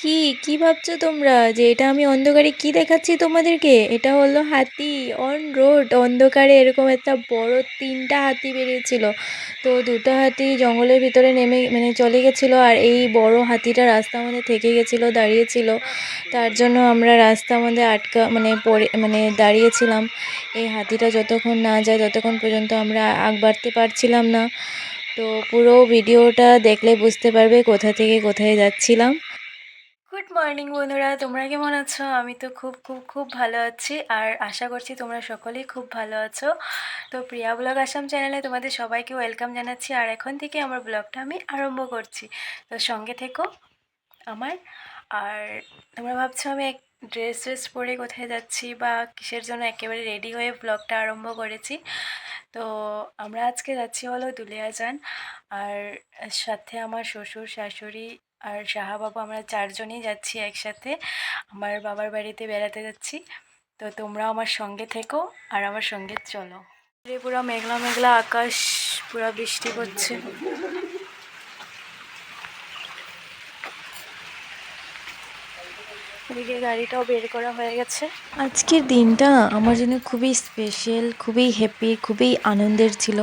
কি কি ভাবছ তোমরা? যে এটা আমি অন্ধকারে কি দেখাচ্ছি তোমাদেরকে? এটা হলো হাতি অন রোড অন্ধকারে এরকম একটা বড় তিনটা হাতি বেরিয়েছিল। তো দুটো হাতি জঙ্গলের ভিতরে নেমে মানে চলে গেছিল আর এই বড় হাতিটা রাস্তা মধ্যে থেকে গেছিল, দাঁড়িয়েছিল। তার জন্য আমরা রাস্তা মধ্যে আটকা মানে পড়ে মানে দাঁড়িয়েছিলাম। এই হাতিটা যতক্ষণ না যায় ততক্ষণ পর্যন্ত আমরা আগ বাড়তে পারছিলাম না। তো পুরো ভিডিওটা দেখলে বুঝতে পারবে কোথা থেকে কোথায় যাচ্ছিলাম। গুড মর্নিং বন্ধুরা, তোমরা কেমন আছো? আমি তো খুব খুব খুব ভালো আছি আর আশা করছি তোমরা সকলেই খুব ভালো আছো। তো প্রিয়া ব্লগ আসাম চ্যানেলে তোমাদের সবাইকে ওয়েলকাম জানাচ্ছি আর এখন থেকে আমার ব্লগটা আমি আরম্ভ করছি। তো সঙ্গে থেকো আমার। আর তোমরা ভাবছ আমি এক ড্রেস ড্রেস পরে কোথায় যাচ্ছি বা কিসের জন্য একেবারে রেডি হয়ে ব্লগটা আরম্ভ করেছি? তো আমরা আজকে যাচ্ছি হলো দুলিয়াজান। আর সাথে আমার শ্বশুর, শাশুড়ি আর বাবু, আমরা চারজনই যাচ্ছি একসাথে। আমার বাবার বাড়িতে বেড়াতে যাচ্ছি। তো তোমরাও আমার সঙ্গে থেকো আর আমার সঙ্গে চলো। পুরো মেঘলা মেঘলা আকাশ, পুরো বৃষ্টি পড়ছে। এদিকে গাড়িটাও বের করা হয়ে গেছে। আজকের দিনটা আমার জন্য খুবই স্পেশাল খুবই হ্যাপি খুবই আনন্দের ছিল।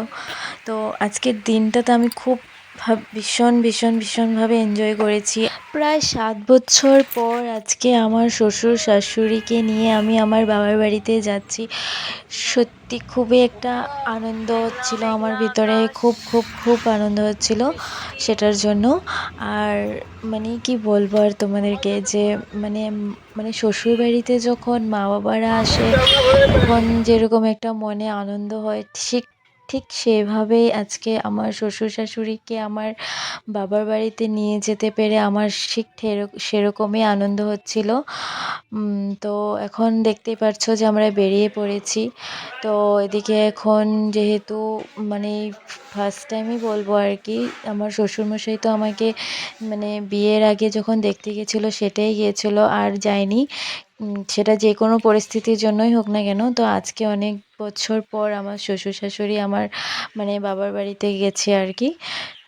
তো আজকের দিনটাতে আমি খুব ভাব- ভীষণ ভীষণ, ভীষণভাবে এনজয় করেছি। প্রায় সাত বছর পর আজকে আমার শ্বশুর, শাশুড়িকে নিয়ে আমি আমার বাবার বাড়িতে যাচ্ছি। সত্যি খুবই একটা আনন্দ হচ্ছিল আমার ভিতরে, খুব খুব খুব আনন্দ হচ্ছিল সেটার জন্য। আর মানে কি বলব আর তোমাদেরকে যে মানে মানে শ্বশুরবাড়িতে যখন মা বাবারা আসে, তখন যেরকম একটা মনে আনন্দ হয়, ঠিক ঠিক সেভাবেই আজকে আমার শ্বশুর শাশুড়িকে আমার বাবার বাড়িতে নিয়ে যেতে পেরে আমার ঠিক সেরকমই আনন্দ হচ্ছিল। তো এখন দেখতেই পারছ যে আমরা বেরিয়ে পড়েছি। তো এদিকে এখন যেহেতু মানে ফার্স্ট টাইমই বলব আর কি, আমার শ্বশুরমশাই তো আমাকে মানে বিয়ের আগে যখন দেখতে গেছিল সেটাই গিয়েছিল, আর যায়নি। সেটা যে কোনো পরিস্থিতির জন্যই হোক না কেন, তো আজকে অনেক বছর পর আমার শ্বশুর শাশুড়ি আমার মানে বাবার বাড়িতে গেছে আর কি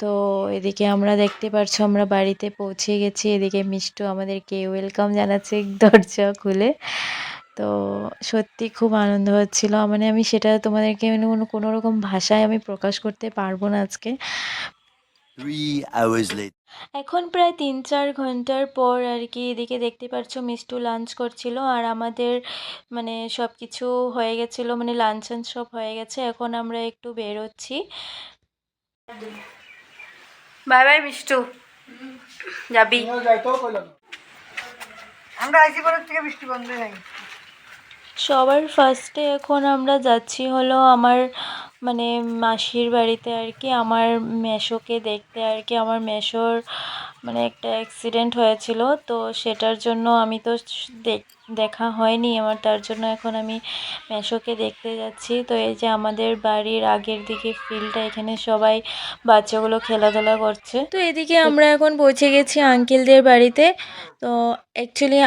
তো এদিকে আমরা দেখতে পারছ আমরা বাড়িতে পৌঁছে গেছি, এদিকে মিষ্টু আমাদেরকে ওয়েলকাম জানাচ্ছে দরজা খুলে তো সত্যি খুব আনন্দ হচ্ছিল মানে আমি সেটা তোমাদেরকে মানে কোনো রকম ভাষায় আমি প্রকাশ করতে পারব না আজকে. এখন প্রায় তিন চার ঘণ্টার পর আর কি এদিকে দেখতে পাচ্ছ মিষ্টু লাঞ্চ করছিল আর আমাদের মানে সব কিছু হয়ে গেছিল মানে লাঞ্চ সব হয়ে গেছে এখন আমরা একটু বেরোচ্ছি। Bye bye Mishtu. যাবি। আমরা আইসি থেকে বৃষ্টি বন্ধ হয়ে সবার ফার্স্টে এখন আমরা যাচ্ছি হলো আমার মানে মাসির বাড়িতে আর কি আমার মেসোকে দেখতে আর কি আমার মেসোর মানে একটা অ্যাক্সিডেন্ট হয়েছিল, তো সেটার জন্য আমি তো দেখা হয়নি আমার, তার জন্য এখন আমি মেশোকে দেখতে যাচ্ছি। তো এই যে আমাদের বাড়ির আগের দিকে ফিল্ডটা, এখানে সবাই বাচ্চাগুলো খেলাধুলা করছে। তো এদিকে আমরা এখন পৌঁছে গেছি আঙ্কেলদের বাড়িতে। তো অ্যাকচুয়ালি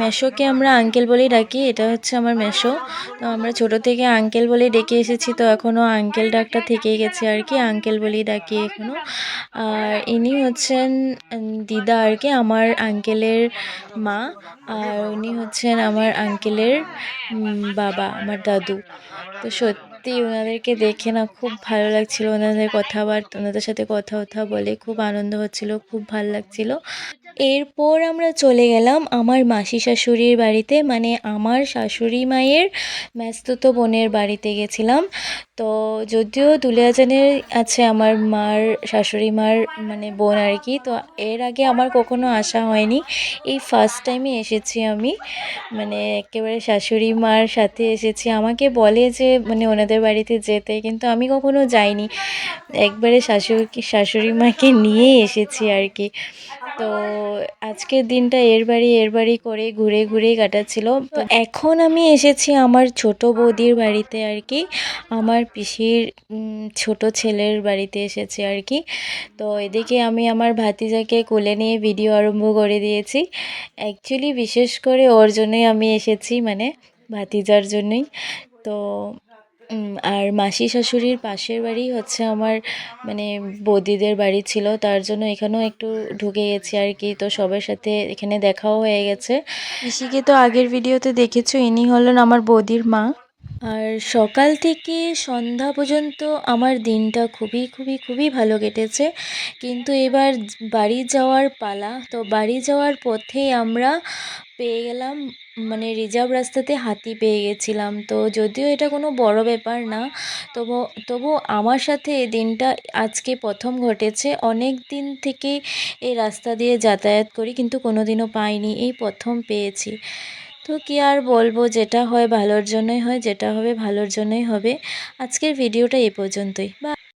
মেশোকে আমরা আঙ্কেল বলেই ডাকি, এটা হচ্ছে আমার মেশো। তো আমরা ছোট থেকে আঙ্কেল বলেই ডেকে এসেছি, তো এখনও আঙ্কেল ডাকটা থেকেই গেছে আর কি, আঙ্কেল বলেই ডাকি এখনও আর ইনি হচ্ছেন দিদা আর কি, আমার আঙ্কেলের মা। আর উনি হচ্ছেন আমার আঙ্কেলের বাবা, আমার দাদু। তো সত্যি ওনাদেরকে দেখে না খুব ভালো লাগছিল ওনাদের কথাবার্তা ওনাদের সাথে কথা কথা বলে খুব আনন্দ হচ্ছিল, খুব ভালো লাগছিল। এরপর আমরা চলে গেলাম আমার মাসি শাশুড়ির বাড়িতে মানে আমার শাশুড়ি মায়ের, ম্যাস্তুতো বোনের বাড়িতে গেছিলাম। তো যদিও দুলিয়াজানের আছে আমার মার, শাশুড়ি মার মানে বোন আর কি, তো এর আগে আমার কখনো আসা হয়নি। এই ফার্স্ট টাইমে এসেছি আমি মানে একেবারে শাশুড়ি মার সাথে এসেছি। আমাকে বলে যে মানে ওনাদের বাড়িতে যেতে, কিন্তু আমি কখনো যাইনি। একবারে শাশুড়ি শাশুড়ি মাকে নিয়ে এসেছি আর কি। তো আজকের দিনটা এর বাড়ি এর বাড়ি করে ঘুরে, ঘুরেই কাটাচ্ছিল। তো এখন আমি এসেছি আমার ছোট বৌদির বাড়িতে আর কি। আমার পিসির ছোট ছেলের বাড়িতে এসেছি আর কি। তো এদিকে আমি আমার ভাতিজাকে কোলে নিয়ে ভিডিও আরম্ভ করে দিয়েছি। অ্যাকচুয়ালি বিশেষ করে ওর জন্যই আমি এসেছি মানে ভাতিজার জন্যই। তো আর মাসি শাশুড়ির পাশের বাড়ি হচ্ছে আমার মানে বৌদিদের বাড়ি ছিল তার জন্য এখানেও একটু ঢুকে গেছি আর কি। তো সবার সাথে এখানে দেখাও হয়ে গেছে। পিসিকে তো আগের ভিডিওতে দেখেছ ইনি হলেন আমার বৌদির মা। আর সকাল থেকে সন্ধ্যা পর্যন্ত আমার দিনটা খুবই খুবই খুবই ভালো কেটেছে। কিন্তু এবার বাড়ি যাওয়ার পালা তো বাড়ি যাওয়ার পথে আমরা পেয়ে গেলাম মানে রিজার্ভ রাস্তাতে হাতি পেয়ে গেছিলাম। তো যদিও এটা কোনো বড় ব্যাপার না, তবু তবু আমার সাথে এই দিনটা আজকে প্রথম ঘটেছে। অনেক দিন থেকে এই রাস্তা দিয়ে যাতায়াত করি, কিন্তু কোনো দিনও পাইনি, এই প্রথম পেয়েছি। তো কি আর বলব, যেটা হয় ভালোর জন্যই হয়, যেটা হবে ভালোর জন্যই হবে। আজকের ভিডিওটা এই পর্যন্তই। বা